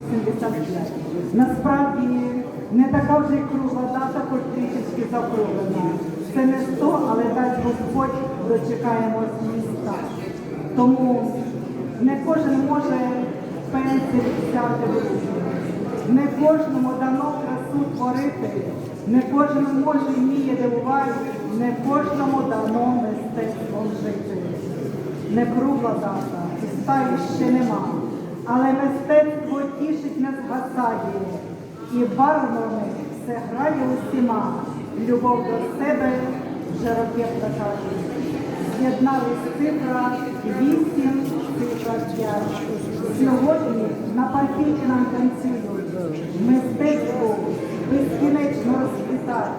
75. Насправді не така вже й кругла дата, хоч трішечки. Це не 100, але дасть Господь дочекаємось міста. Тому не кожен може пенсію взяти в руки. Не кожному дано красу творити, не кожен може вміє дивувати, не кожному дано мистецтвом жити. Не кругла дата, і ще нема, але мистецтво тішить не згасає, і барвами все грає усіма, любов до себе вже роки плакає. З'єднались цифра вісім, цифра п'ять. Сьогодні на паркеті нам танцюють. Мистецтво безкінечно розквітає.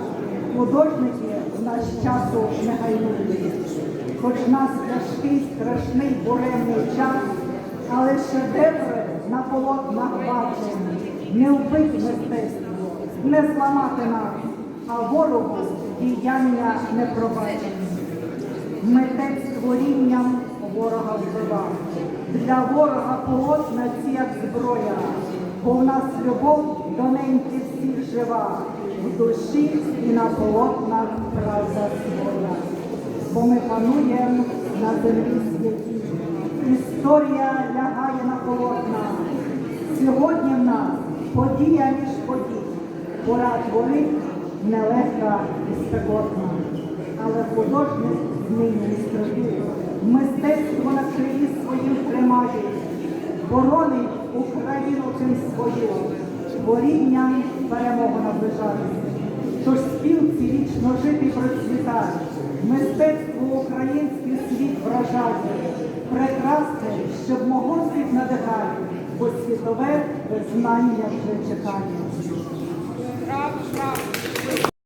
Художники в наш часу не гайнують. Хоч нас тяжкий, страшний буремний час, але шедеври на полотнах бачимо. Не вбити мистецтво, не зламати нас, а ворогу діяння не пробачені. Митець творінням ворога вбивав. Для ворога полотна ці як зброя, бо в нас любов до неньки всіх жива, в душі і на полотнах правда своя. Бо ми пануємо на землі святі. Історія лягає на. Сьогодні в нас подія між подій. Пора творить нелегка і спекотна але художник нині строїв. Мистецтво на крилі своїм тримає, боронить Україну цим свою, творінням перемогу наближає. Тож спілці вічно жити процвітає, мистецтво український світ вражає, прекрасне, щоб світлове е, знання вже читання.